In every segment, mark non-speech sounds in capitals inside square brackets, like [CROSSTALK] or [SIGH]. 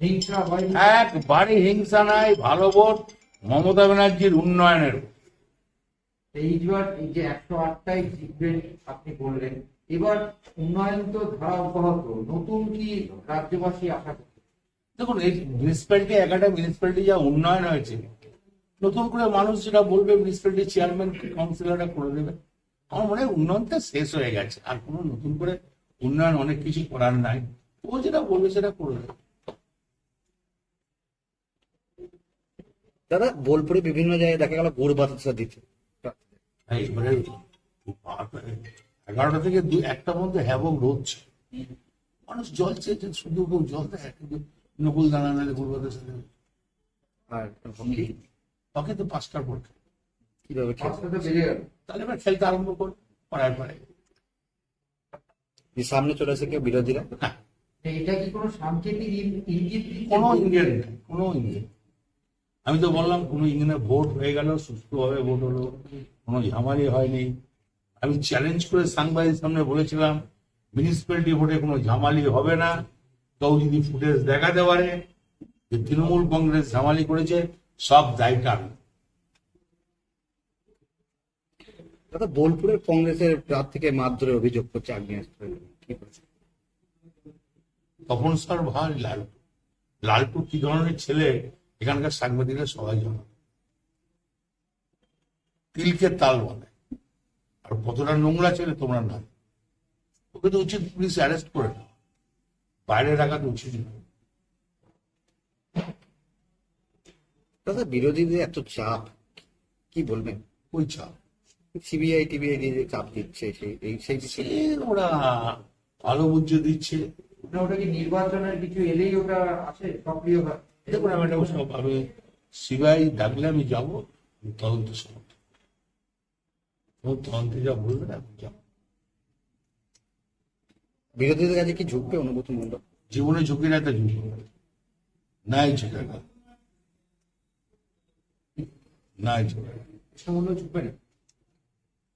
একবারে হিংসা। নাই ভালো ভোট মমতা ব্যানার্জির উন্নয়নের। এই যে একশো আটটাই জিতবেন আপনি বললেন এবার উন্নয়ন তো ধারা অব্যাহত নতুন কি রাজ্যবাসী আশা করছে? দেখুন এই মিউনিসিপ্যালিটি একটা মিউনিসিপ্যালিটি যা উন্নয়ন হয়েছে নতুন করে মানুষ যেটা বলবে মিউনিসিপ্যালিটি চেয়ারম্যান কাউন্সিলররা করে দেবে। আমার মনে হয় উন্নয়নটা শেষ হয়ে গেছে আর কোনো নতুন করে উন্নয়ন অনেক কিছু করার নাই। ও যেটা বলবে সেটা করে দেবে দাদা বোলপুরে বিভিন্ন জায়গায় দেখা গেল গুড় বাতাসা দিচ্ছে। এই এগারোটা থেকে দু একটা মধ্যে হ্যাবক রোদছে মানুষ জল চেয়েছে শুধু কেউ জল দেয় কিন্তু নকুল দানা নালে গুরবাদ আর হকি? তাকে তো পাঁচটার পর। কীভাবে তাহলে এবার খেলতে আরম্ভ কর পাড়ায় পাড়ায়। সামনে চলে আসে কেউ বিরোধীরা? এটা কি কোনো সাংকেতিক ইঙ্গিত? ইঙ্গিত? কোনো নেই কোনো ইঞ্জিন আমি তো বললাম কোনো ইঞ্জিনে ভোট হয়ে গেল সুস্থভাবে ভোট হলো কোনো ঝামালি হয়নি। আমি চ্যালেঞ্জ করে সাংবাদিক সামনে বলেছিলাম মিউনিসিপ্যালিটি ভোটে কোনো ঝামালি হবে না। কেউ যদি ফুটেজ দেখাতে পারে যে তৃণমূল কংগ্রেস ঝামালি করেছে সব দায়টা আমি। দাদা বোলপুরের কংগ্রেসের প্রার্থীকে মারধরের অভিযোগ করছে আগ্নেয়াস্ত্র তপন স্যার ভাই লালটু লালটু কি ধরনের ছেলে এখানকার সাংবাদিকরা সবাই জানে। তিলকে তাল বলে আর কতটা নোংরা ছেলে তোমরা না ওকে তো উচিত পুলিশ অ্যারেস্ট করে না বাইরে রাখা তো উচিত না দাদা বিরোধীদের এত চাপ কি বলবেন? ওই চাপ? সিবিআই টিবিআই দিয়ে যে চাপ দিচ্ছে সেই সেই সে ওরা ভালো বুঝে দিচ্ছে। মানে ওটা কি নির্বাচনের কিছু এলেই ওটা আসে সক্রিয় হয়? দেখুন আমি সব আমি সিবিআই ডাকলে আমি যাব তদন্ত সমর্থন তখন তদন্তে যা বলবে না আমি যাব। বিরোধীদের কাছে কি ঝুঁকবে অনুভূতি মণ্ডল জীবনে ঝুঁকি না একটা ঝুঁকি নাই ঝুঁকে না নাই ঝুঁকে না। সামান্য চুপে না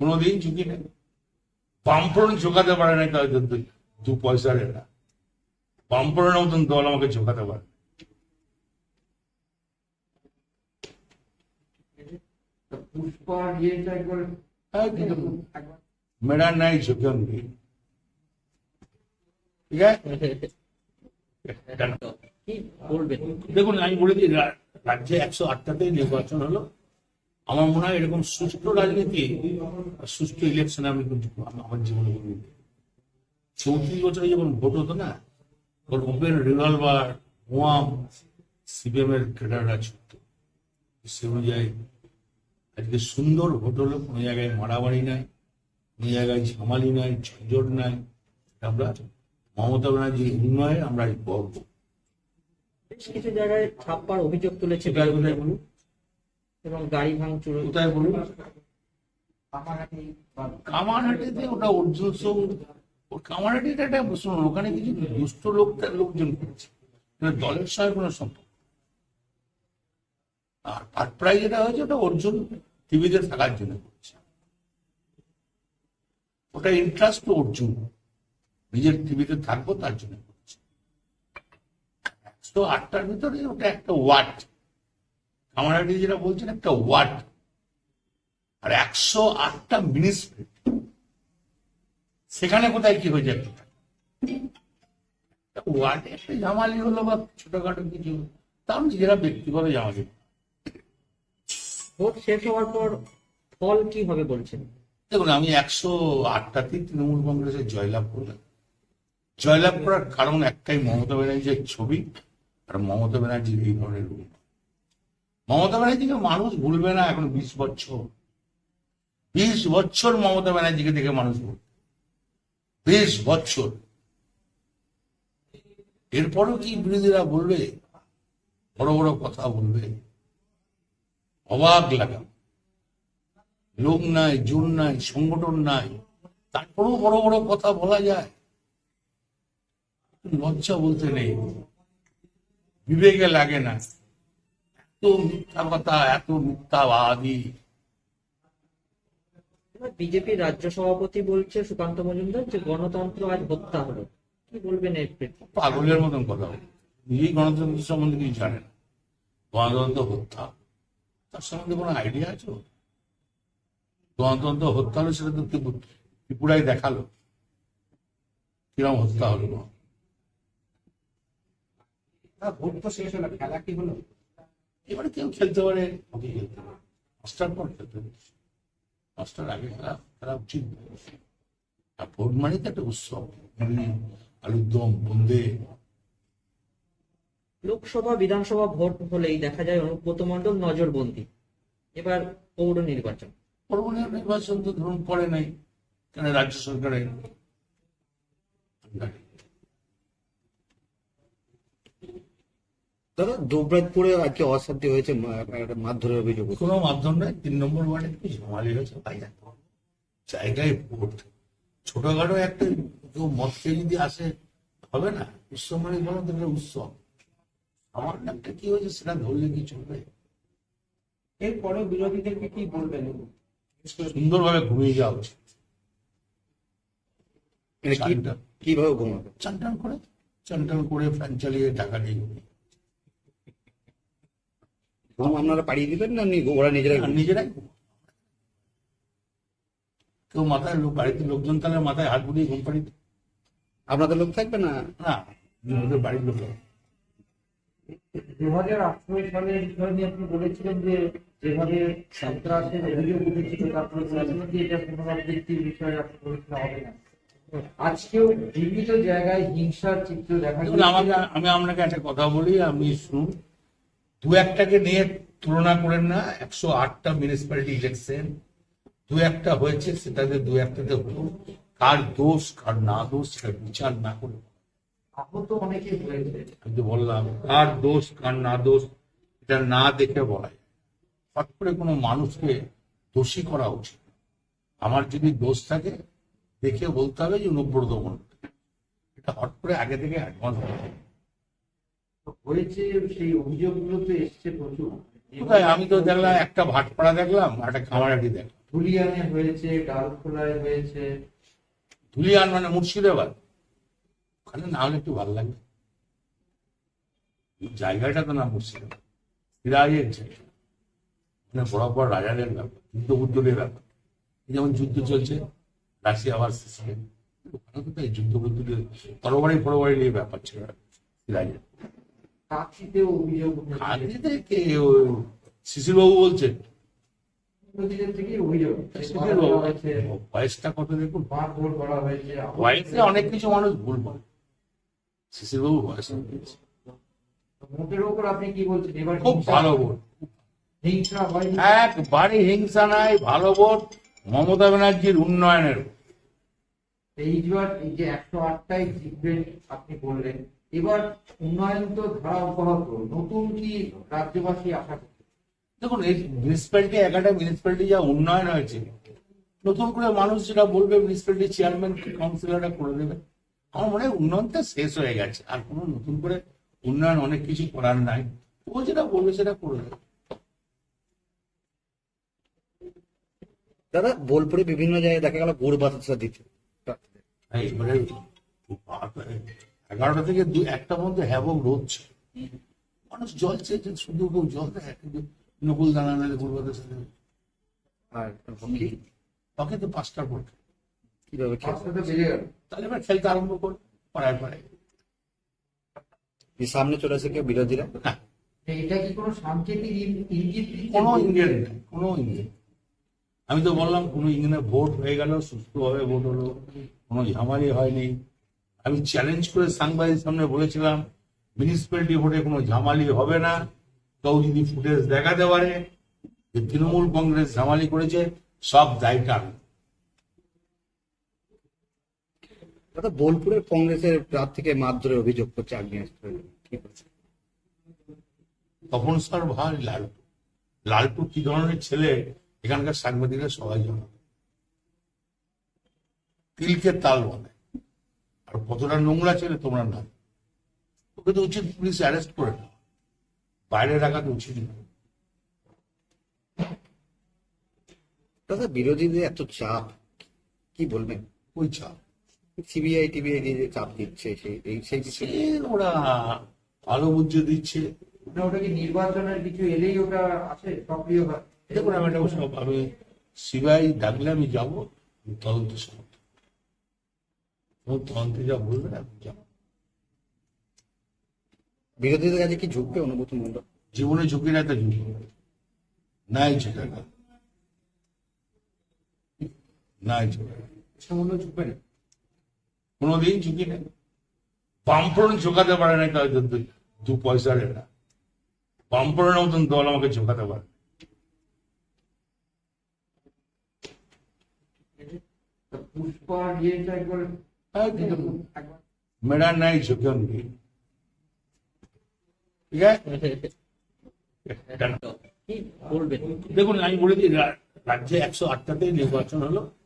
কোনোদিন ঝুঁকি নেই বামফ্রন্ট ঝোঁকাতে পারে না দু- দু পয়সার এটা বামফ্রন্টের মতন দল আমাকে ঝোঁকাতে পারে পুষ্পা নাই সুজন দেখুন, আমি বলে দিই রাজ্যে একশো আটটাতে নির্বাচন হলো। আমার মনে হয় এরকম সুষ্ঠু রাজনীতি সুষ্ঠু ইলেকশন আমি কিন্তু আমার জীবনে চৌত্রিশ বছরে যখন ভোট হতো না ওর ওপেন রিভলভার মোয়াম সিপিএম এর ক্রেডাররা ছুটত। সে অনুযায়ী আজকে সুন্দর ভোট হলো কোনো জায়গায় মারামারি নাই কোনো জায়গায় ঝামালি নাই ঝঞ্ঝট নাই। আমরা মমতা ব্যানার্জির উন্নয়নে আমরা গর্ব। বেশ কিছু জায়গায় ছাপ্পার অভিযোগ তুলেছে বলুন? এবং গাড়ি ভাঙচুর কোথায় বলুন? কামারহাটিতে ওটা অর্জুন সিং ওর কামারহাটিটা একটা শুনুন ওখানে কিছু দুষ্ট লোক লোকজন করেছে দলের সঙ্গে কোনো সম্পর্ক। আর ফার্স্ট প্রাইজ যেটা হয়েছে ওটা অর্জুন। টিভিতে থাকার জন্য করছে। ওটা ইন্টারেস্ট অর্জুন। নিজের টিভিতে থাকব, তার জন্য করছে। একশো আটটার ভিতরে ওটা একটা ওয়ার্ড কামারহাটি যেটা বলছেন, একটা ওয়ার্ড আর একশো আটটা মিনিস্ট্রি সেখানে কোথায় কি হয়ে যাবে ওয়ার্ডে একটা জামালি হলো বা ছোটখাটো কিছু। তাও নিজেরা ব্যক্তিগত জামালি ভোট শেষ হওয়ার পর ফল কি হবে বলছেন? দেখুন, আমি একশো আটটাতেই তৃণমূল কংগ্রেসের জয়লাভ করলাম। জয়লাভ করার কারণ একটাই, মমতা ব্যানার্জির ছবি আর মমতা ব্যানার্জির এই ধরনের মমতা ব্যানার্জিকে মানুষ ভুলবে না এখন বিশ বছর। বিশ বছর মমতা ব্যানার্জিকে দেখে মানুষ ভুলবে বিশ বছর। এরপরও কি বিরোধীরা বলবে? বড় বড় কথা বলবে? অবাক লাগা। লোক নাই জোর নাই সংগঠন নাই তারপরেও বড় বড় কথা বলা যায়। লজ্জা বলতে নেই। বিবেকে লাগে না। এত মিথ্যা কথা এত মিথ্যাবাদী। বিজেপি রাজ্য সভাপতি বলছে সুকান্ত মজুমদার যে গণতন্ত্র আজ হত্যা হলো। কি বলবেন এর পাগলের মতন কথা বলে। নিজেই গণতন্ত্র সম্বন্ধে কিছু জানে না। গণতন্ত্র হত্যা। তার সম্বন্ধে কোনো আইডিয়া আছে গণতন্ত্র হত্যা হলো সেটা তো ত্রিপুরায় দেখাল। কিরম হত্যা হলো ভোট তো শেষ হলো খেলা কি হলো? এবারে কেউ খেলতে পারে হকি খেলতে পারে। পাঁচটার পর খেলতে পারে। পাঁচটার আগে খেলা খেলা উচিত আর ভোট মানে তো একটা উৎসব। আলুর দম বন্দে লোকসভা বিধানসভা ভোট হলেই দেখা যায় অনুব্রত মণ্ডল নজরবন্দি। এবার পৌর নির্বাচন। পরবর্তী নির্বাচন তো ধরুন পরে নাই কেন রাজ্য সরকারের দাদা দুবরাজপুরে আজকে অশান্তি হয়েছে মা- একটা মারধরের অভিযোগ। কোনো মাধ্যম নয় তিন নম্বর ওয়ার্ডে কি ঝামালি হয়েছে বাইরে জায়গায় ভোট। ছোটখাটো একটা কেউ মদ যদি আসে হবে না? উৎসব মানে বলো উৎসব। আমার নামটা কি হয়েছে সেটা ধরলে কি চলবে? এরপরে বিরোধীদেরকে কি বলবেন? সুন্দরভাবে ঘুমিয়ে যাওয়া উচিত মানে কি চানটা কীভাবে ঘুমাবে? চানটান করে চান করে ফ্যান চালিয়ে টাকা নিয়ে ঘুমিয়ে ঘুম আপনারা পাড়িয়ে দিবেন না নি- ওরা নিজেরাই নিজেরাই কেউ মাথায় লোক বাড়িতে লোকজন তাহলে মাথায় হাত বুলিয়ে ঘুম পাড়ি দেয়। আপনাদের লোক থাকবে না? না বাড়ির লোক দু হাজার আঠারো সালের বিষয় নিয়ে আপনি বলেছিলেন যে যেভাবে সন্ত্রাসের অভিযোগ উঠেছিল তারপরে বলেছিলেন যে এটা পুনরাবৃত্তির বিষয়ে আপনি বলেছিলেন হবে না। আজকেও বিভিন্ন জায়গায় হিংসার চিত্র দেখা আমাকে আমি আপনাকে একটা কথা বলি আমি শুনুন। দু একটাকে নিয়ে তুলনা করেন না একশো আটটা মিউনিসিপ্যালিটি ইলেকশন দু একটা হয়েছে সেটাতে দু একটাতে হলো। কার দোষ কার না দোষ সেটা বিচার না করে আহত অনেকে হয়েছে আমি তো বললাম কার দোষ কার না দোষ এটা না দেখে বলা হট করে কোনো মানুষকে দোষী করা উচিত আমার যদি দোষ থাকে দেখে বলতে হবে যে অনুব্রত মণ্ডল এটা হট করে আগে থেকে অ্যাডভান্স তো হয়েছে সেই অভিযোগগুলো তো এসছে প্রচুর। কোথায়? আমি তো দেখলাম একটা ভাটপাড়া দেখলাম একটা কামারাটি দেখলাম। ধুলিয়ানে হয়েছে ডালখোলায় হয়েছে। ধুলিয়ান মানে মুর্শিদাবাদ? ওখানে না হলে একটু ভালো লাগবে। জায়গাটা তো না। মুর্শিদাবাদ সিরাজের জায়গা। মানে বড় বড় রাজাদের ব্যাপার যুদ্ধ বুদ্ধদের ব্যাপার। যেমন যুদ্ধ চলছে রাশিয়া আবার সিসিলে ওখানে তো তাই যুদ্ধ বুদ্ধদের তরবারি ফরবারি নিয়ে ব্যাপার ছিল সিরাজের। কে শিশিরবাবু বলছেন বয়সটা কত দেখুন। বয়সে অনেক কিছু মানুষ ভুল বলে। শিশিরবাবু। ভোটের উপর আপনি কি বলছেন? এবার খুব ভালো ভোট হিংসা হয়নি একবারে হিংসা নাই ভালো ভোট মমতা ব্যানার্জির উন্নয়নের এইবার এই যে একশো আটটাই জিতবেন আপনি বললেন এবার উন্নয়ন তো ধারা অব্যাহত। নতুন কি রাজ্যবাসী আশা করছে? দেখুন এই মিউনিসিপ্যালিটি এগারোটা মিউনিসিপ্যালিটি যা উন্নয়ন হয়েছে নতুন করে মানুষ যেটা বলবে মিউনিসিপ্যালিটি চেয়ারম্যান কাউন্সিলররা করে দেবে? আমার মনে হয় উন্নয়নটা শেষ হয়ে গেছে। আর কোনো নতুন করে উন্নয়ন অনেক কিছু করার নাই। ও যেটা বলবে সেটা করে দেবে দাদা বোলপুরে বিভিন্ন জায়গায় দেখা গেল গুড় বাতাসা দিচ্ছে। এবারে এগারোটা থেকে দু একটা মধ্যে হ্যাবক রোদ ছিল। মানুষ জল চেয়েছে শুধু কেউ জল দেয় কিন্তু নকুল দানা নালে গুরবাদের সাথে আর হকি তাকে তো পাঁচটার পর কীভাবে তাহলে এবার খেলতে আরম্ভ কর পাড়ায় পাড়ায় সামনে চলে আসে কেউ বিরোধীরা? এটা কি কোনো সাংকেতিক ইঙ্গিত? কোনো নেই কোনো ইন্ডিয়ান আমি তো বললাম কোনো ইংল্যান্ডে ভোট হয়ে গেল সুস্থভাবে ভোট হলো। কোনো ঝামালি হয়নি। আমি চ্যালেঞ্জ করে সাংবাদিক সামনে বলেছিলাম মিউনিসিপ্যালিটি ভোটে কোনো ঝামালি হবে না। কেউ যদি ফুটেজ দেখাতে পারে যে তৃণমূল কংগ্রেস ঝামালি করেছে সব দায়টা আমি। দাদা বোলপুরের কংগ্রেসের প্রার্থীকে মারধরের অভিযোগ করছে আগ্নেয়াস্ত্র কি বলছে তপন স্যার ভাই লালটু? লালটু কি ধরনের ছেলে? এখানকার সাংবাদিকরা সবাই জানে। তিলকে তাল বলে। আর কতটা নোংরা ছেলে তোমরা না। ওকে তো উচিত পুলিশ অ্যারেস্ট করে না বাইরে রাখা তো উচিত না। দাদা বিরোধীদের এত চাপ কি বলবেন? ওই চাপ। সিবিআই টিবিআই দিয়ে যে চাপ দিচ্ছে সেই এই সেই বিষয়ে ওরা ভালো বুঝে দিচ্ছে। না ওটা কি নির্বাচনের কিছু এলেই ওটা আছে সক্রিয় হয়। দেখুন আমি এটা সব আমি সিবিআই ডাকলে আমি যাব তদন্ত সমর্থন এবং তদন্তে যা বলবে আমি যাব। বিরোধীদের কাছে কি ঝুঁকবে অনুভূতি মন্ডল জীবনে ঝুঁকি না তো ঝুঁকি নাই ঝুঁকে না নাই ঝুঁকে না। সামান্য ঝুঁকবে না কোনোদিন ঝুঁকি নেই। বামফ্রন্ট ঝোঁকাতে পারে না হয়তো দু পয়সার এরা। বামফ্রন্টের মতন দল আমাকে ঝোঁকাতে পারে হ্যাঁ, মেরা নাই ঝুঁকেও নেই। ঠিক আছে? [LAUGHS] দেখুন আমি বলে দিই রাজ্যে একশো আটটাতে নির্বাচন হলো।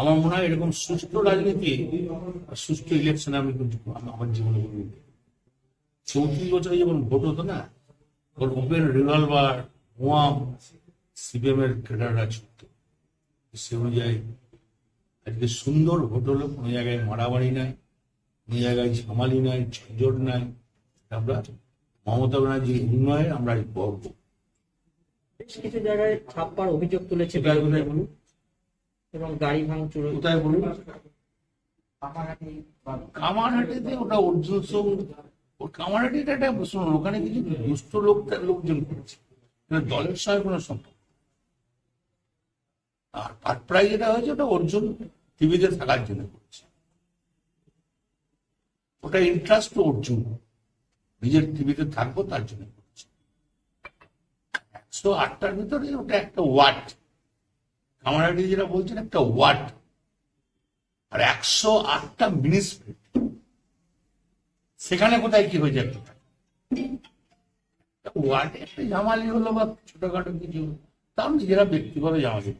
আমার মনে হয় এরকম সুস্থ রাজনীতি আর সুষ্ঠু ইলেকশন আমি কিন্তু আমার জীবনে দেখিনি। চৌত্রিশ বছরে যখন ভোট হতো না ওপেন রিভলভার মোয়াম সিপিএম এর ক্যাডাররা ছুটত সে অনুযায়ী আজকে সুন্দর ভোট হলো কোনো জায়গায় মারামারি নাই কোনো জায়গায় ঝামালি নাই ঝঞ্ঝট নাই। আমরা মমতা ব্যানার্জির উন্নয়নে আমরা গর্ব। বেশ কিছু জায়গায় ছাপ্পার অভিযোগ তুলেছে বলুন? এবং গাড়ি ভাঙচুর কোথায় বলুন? কামারহাটিতে ওটা অর্জুন সিং ও কামারহাটিটা একটা শুনুন ওখানে কিছু দুষ্ট লোক লোকজন করেছে। দলের সঙ্গে কোনো সম্পর্ক আর ফার্স্ট প্রাইজ যেটা হয়েছে ওটা অর্জুন টিভিতে থাকার জন্য করেছে। ওটা ইন্টারেস্ট অর্জুন। নিজের টিভিতে থাকব তার জন্য করেছে। একশো আটটার ভিতরে ওটা একটা ওয়ার্ড কামারহাটি যেটা বলছেন একটা ওয়ার্ড। আর একশো আটটা মিনিস্ট্রি। সেখানে কোথায় কি হয়েছে একটা ওয়ার্ডে একটা জামালি হলো বা ছোটখাটো কিছু। তাও নিজেরা ব্যক্তিগত জামালি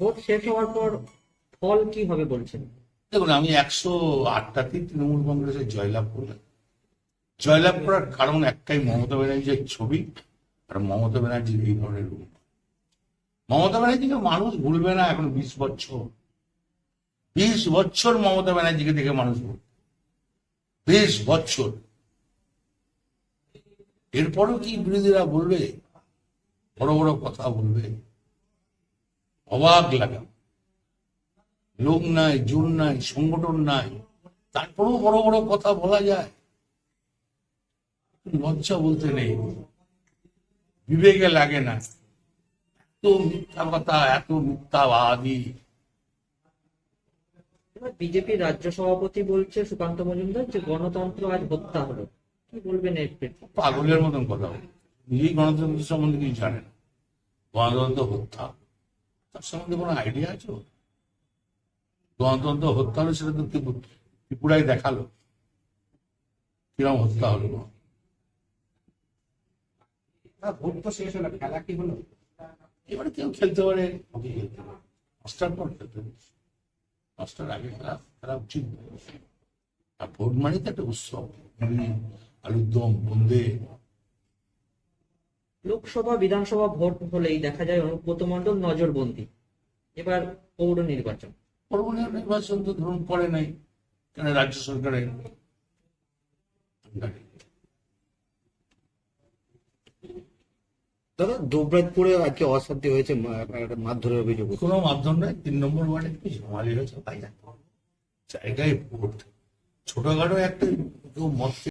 ভোট শেষ হওয়ার পর ফল কি হবে বলছেন? দেখুন আমি একশো আটটাতেই তৃণমূল কংগ্রেসের জয়লাভ করলাম। জয়লাভ করার কারণ একটাই মমতা ব্যানার্জির ছবি। আর মমতা ব্যানার্জির এই ধরনের রূপ। মমতা ব্যানার্জিকে মানুষ ভুলবে না এখন বিশ বছর। বিশ বছর মমতা ব্যানার্জিকে দেখে মানুষ ভুলবে বিশ বছর। এরপরেও কি বিরোধীরা বলবে? বড় বড় কথা বলবে। অবাক লাগে। লোক নাই, জোর নাই, সংগঠন নাই। তারপরেও বড় বড় কথা বলা যায়। লজ্জা বলতে নেই। বিবেকে লাগে না। এত মিথ্যা কথা এত মিথ্যাবাদী। এবার বিজেপির রাজ্য সভাপতি বলছে সুকান্ত মজুমদার যে গণতন্ত্র আজ হত্যা হলো। কি বলবেন এর পাগলের মতন কথা নিজেই গণতন্ত্র সম্বন্ধে কিছু জানে না। গণতন্ত্র হত্যা। তার সম্বন্ধে কোনো আইডিয়া আছে গণতন্ত্র হত্যা হলো সেটা তো ত্রিপু- ত্রিপুরায় দেখাল। কিরম হত্যা হলো? ভোট তো শেষ হলো খেলা কি হলো? এবারে কেউ খেলতে পারে হকি খেলতে পারে। পাঁচটার পর খেলতে পারে। পাঁচটার আগে খেলা খেলা উচিত আর ভোট মানে তো একটা উৎসব। মুড়ি, আলুর দম বন্দে। লোকসভা বিধানসভা ভোট হলেই দেখা যায় অনুব্রত মণ্ডল নজরবন্দি। এবার পৌর নির্বাচন। পরবর্তী নির্বাচন তো ধরুন পরে নাই কেন রাজ্য সরকারের গাড়ি। দাদা দুবরাজপুরে আজকে অশান্তি হয়েছে মারধরের অভিযোগ। কোনো মাধ্যম নাই, তিন নম্বর ওয়ার্ডে কি ঝামালি হয়েছে জায়গায় ভোট ছোটখাটো একটা কেউ মত